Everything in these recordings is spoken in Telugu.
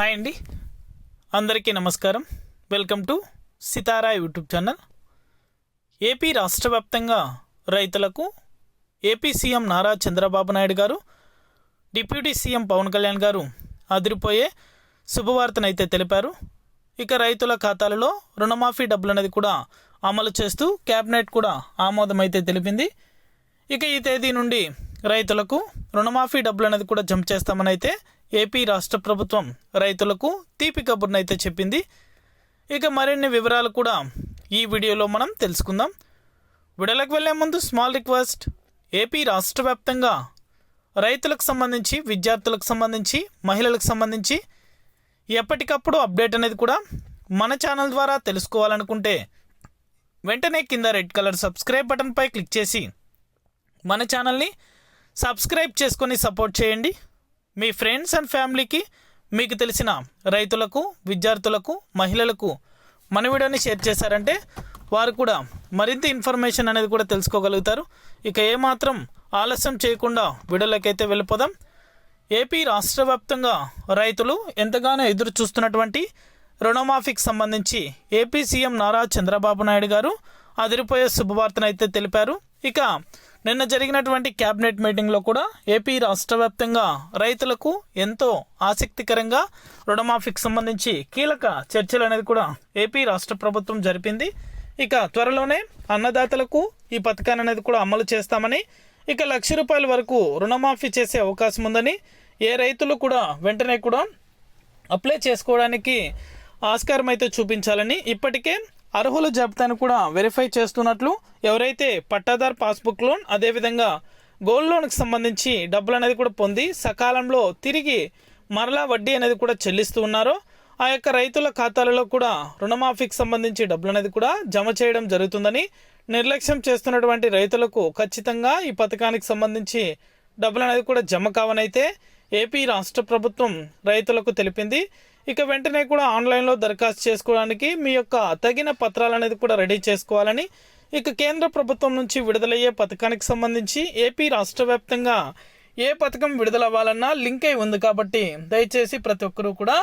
హాయ్ అండి. అందరికీ నమస్కారం. Welcome to Sitara YouTube channel. AP రాష్ట్ర వ్యాప్తంగా రైతులకు AP CM Nara Chandrababu Naidu garu deputy CM Pawan Kalyan గారు అదిరిపోయే శుభవార్తనైతే తెలిపారు. ఇక రైతుల ఖాతాలలో రుణమాఫీ డబ్బులు అనేది కూడా అమలు చేస్తూ క్యాబినెట్ కూడా ఆమోదం అయితే తెలిపింది. ఇక ఈ తేదీ నుండి రైతులకు రుణమాఫీ డబ్బులు అనేది కూడా జమ చేస్తామని అయితే ఏపీ రాష్ట్ర ప్రభుత్వం రైతులకు తీపి కబుర్నైతే చెప్పింది. ఇక మరిన్ని వివరాలు కూడా ఈ వీడియోలో మనం తెలుసుకుందాం. విడలకు వెళ్ళే ముందు స్మాల్ రిక్వెస్ట్. ఏపీ రాష్ట్ర వ్యాప్తంగా రైతులకు సంబంధించి విద్యార్థులకు సంబంధించి మహిళలకు సంబంధించి ఎప్పటికప్పుడు అప్డేట్ అనేది కూడా మన ఛానల్ ద్వారా తెలుసుకోవాలనుకుంటే వెంటనే కింద రెడ్ కలర్ సబ్స్క్రైబ్ బటన్పై క్లిక్ చేసి మన ఛానల్ని సబ్స్క్రైబ్ చేసుకొని సపోర్ట్ చేయండి. మీ ఫ్రెండ్స్ అండ్ ఫ్యామిలీకి మీకు తెలిసిన రైతులకు విద్యార్థులకు మహిళలకు మన వీడియోని షేర్ చేశారంటే వారు కూడా మరింత ఇన్ఫర్మేషన్ అనేది కూడా తెలుసుకోగలుగుతారు. ఇక ఏమాత్రం ఆలస్యం చేయకుండా వీడియోలోకైతే వెళ్ళిపోదాం. ఏపీ రాష్ట్ర వ్యాప్తంగా రైతులు ఎంతగానో ఎదురు చూస్తున్నటువంటి రుణమాఫీకి సంబంధించి ఏపీ సీఎం నారా చంద్రబాబు నాయుడు గారు అదిరిపోయే శుభవార్తను అయితే తెలిపారు. ఇక నిన్న జరిగినటువంటి క్యాబినెట్ మీటింగ్లో కూడా ఏపీ రాష్ట్ర వ్యాప్తంగా రైతులకు ఎంతో ఆసక్తికరంగా రుణమాఫీకి సంబంధించి కీలక చర్చలు అనేది కూడా ఏపీ రాష్ట్ర ప్రభుత్వం జరిపింది. ఇక త్వరలోనే అన్నదాతలకు ఈ పథకాన్ని అనేది కూడా అమలు చేస్తామని ఇక లక్ష రూపాయల వరకు రుణమాఫీ చేసే అవకాశం ఉందని ఏ రైతులు కూడా వెంటనే కూడా అప్లై చేసుకోవడానికి ఆస్కారం అయితే చూపించాలని ఇప్పటికే అర్హుల జాబితాను కూడా వెరిఫై చేస్తున్నట్లు ఎవరైతే పట్టాదార్ పాస్బుక్ లోన్ అదేవిధంగా గోల్డ్ లోన్కి సంబంధించి డబ్బులు అనేది కూడా పొంది సకాలంలో తిరిగి మరలా వడ్డీ అనేది కూడా చెల్లిస్తూ ఉన్నారో ఆ యొక్క రైతుల ఖాతాలలో కూడా రుణమాఫీకి సంబంధించి డబ్బులు అనేది కూడా జమ చేయడం జరుగుతుందని నిర్లక్ష్యం చేస్తున్నటువంటి రైతులకు ఖచ్చితంగా ఈ పథకానికి సంబంధించి డబ్బులు అనేది కూడా జమ కావనైతే ఏపీ రాష్ట్ర ప్రభుత్వం రైతులకు తెలిపింది. ఇక వెంటనే కూడా ఆన్లైన్లో దరఖాస్తు చేసుకోవడానికి మీ యొక్క తగిన పత్రాలు అనేది కూడా రెడీ చేసుకోవాలని ఇక కేంద్ర ప్రభుత్వం నుంచి విడుదలయ్యే పథకానికి సంబంధించి ఏపీ రాష్ట్ర వ్యాప్తంగా ఏ పథకం విడుదలవ్వాలన్నా లింక్ అయి ఉంది కాబట్టి దయచేసి ప్రతి ఒక్కరూ కూడా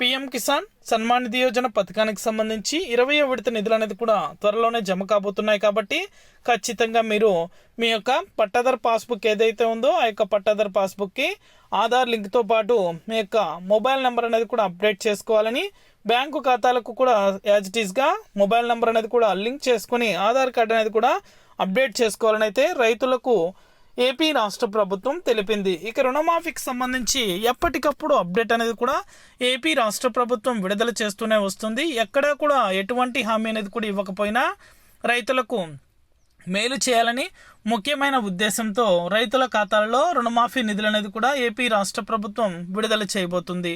పిఎం కిసాన్ సన్మాన్ నిధి యోజన పథకానికి సంబంధించి ఇరవై విడత నిధులు అనేది కూడా త్వరలోనే జమ కాబోతున్నాయి కాబట్టి ఖచ్చితంగా మీరు మీ యొక్క పట్టాదారు పాస్బుక్ ఏదైతే ఉందో ఆ యొక్క పట్టాదారు పాస్బుక్కి ఆధార్ లింక్తో పాటు మీ యొక్క మొబైల్ నెంబర్ అనేది కూడా అప్డేట్ చేసుకోవాలని బ్యాంకు ఖాతాలకు కూడా యాజ్ ఇట్ ఈస్గా మొబైల్ నెంబర్ అనేది కూడా లింక్ చేసుకుని ఆధార్ కార్డు అనేది కూడా అప్డేట్ చేసుకోవాలని అయితే రైతులకు ఏపీ రాష్ట్ర ప్రభుత్వం తెలిపింది. ఇక రుణమాఫీకి సంబంధించి ఎప్పటికప్పుడు అప్డేట్ అనేది కూడా ఏపీ రాష్ట్ర ప్రభుత్వం విడుదల చేస్తూనే వస్తుంది. ఎక్కడా కూడా ఎటువంటి హామీ అనేది కూడా ఇవ్వకపోయినా రైతులకు మేలు చేయాలని ముఖ్యమైన ఉద్దేశంతో రైతుల ఖాతాలలో రుణమాఫీ నిధులు అనేది కూడా ఏపీ రాష్ట్ర ప్రభుత్వం విడుదల చేయబోతుంది.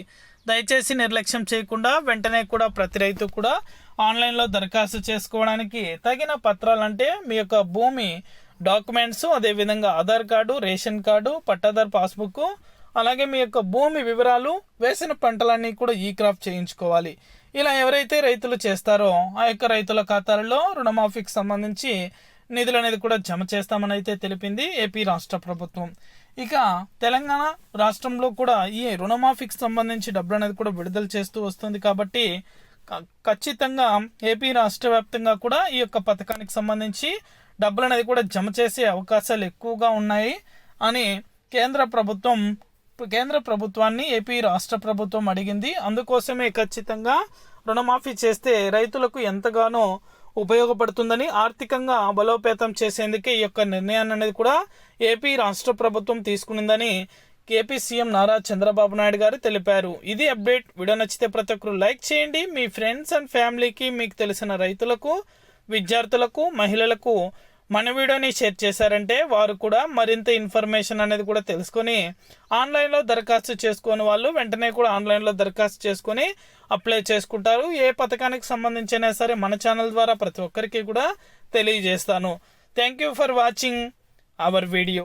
దయచేసి నిర్లక్ష్యం చేయకుండా వెంటనే కూడా ప్రతి రైతు కూడా ఆన్లైన్లో దరఖాస్తు చేసుకోవడానికి తగిన పత్రాలంటే మీ యొక్క భూమి డాక్యుమెంట్స్ అదేవిధంగా Aadhaar card ration card pattadar passbook అలాగే మీ యొక్క భూమి వివరాలు వేసిన పంటలన్నీ కూడా ఈ క్రాప్ చేయించుకోవాలి. ఇలా ఎవరైతే రైతులు చేస్తారో ఆ యొక్క రైతుల ఖాతాలలో రుణమాఫీకి సంబంధించి నిధులు అనేది కూడా జమ చేస్తామని అయితే తెలిపింది ఏపీ రాష్ట్ర ప్రభుత్వం. ఇక తెలంగాణ రాష్ట్రంలో కూడా ఈ రుణమాఫీకి సంబంధించి డబ్బులు అనేది కూడా విడుదల చేస్తూ వస్తుంది కాబట్టి ఖచ్చితంగా ఏపీ రాష్ట్ర వ్యాప్తంగా కూడా ఈ యొక్క పథకానికి సంబంధించి డబ్బులు అనేది కూడా జమ చేసే అవకాశాలు ఎక్కువగా ఉన్నాయి అని కేంద్ర ప్రభుత్వం కేంద్ర ప్రభుత్వాన్ని ఏపీ రాష్ట్ర ప్రభుత్వం అడిగింది. అందుకోసమే ఖచ్చితంగా రుణమాఫీ చేస్తే రైతులకు ఎంతగానో ఉపయోగపడుతుందని ఆర్థికంగా బలోపేతం చేసేందుకే ఈ యొక్క నిర్ణయాన్ని అనేది కూడా ఏపీ రాష్ట్ర ప్రభుత్వం తీసుకునిందని ఏపీ సీఎం నారా చంద్రబాబు నాయుడు గారు తెలిపారు. ఇది అప్డేట్. వీడియో నచ్చితే ప్రతి ఒక్కరు లైక్ చేయండి. మీ ఫ్రెండ్స్ అండ్ ఫ్యామిలీకి మీకు తెలిసిన రైతులకు విద్యార్థులకు మహిళలకు మన వీడియోని షేర్ చేశారంటే వారు కూడా మరింత ఇన్ఫర్మేషన్ అనేది కూడా తెలుసుకొని ఆన్లైన్లో దరఖాస్తు చేసుకుని వాళ్ళు వెంటనే కూడా ఆన్లైన్లో దరఖాస్తు చేసుకొని అప్లై చేసుకుంటారు. ఏ పథకానికి సంబంధించినా సరే మన ఛానల్ ద్వారా ప్రతి ఒక్కరికి కూడా తెలియజేస్తాను. Thank you for watching our video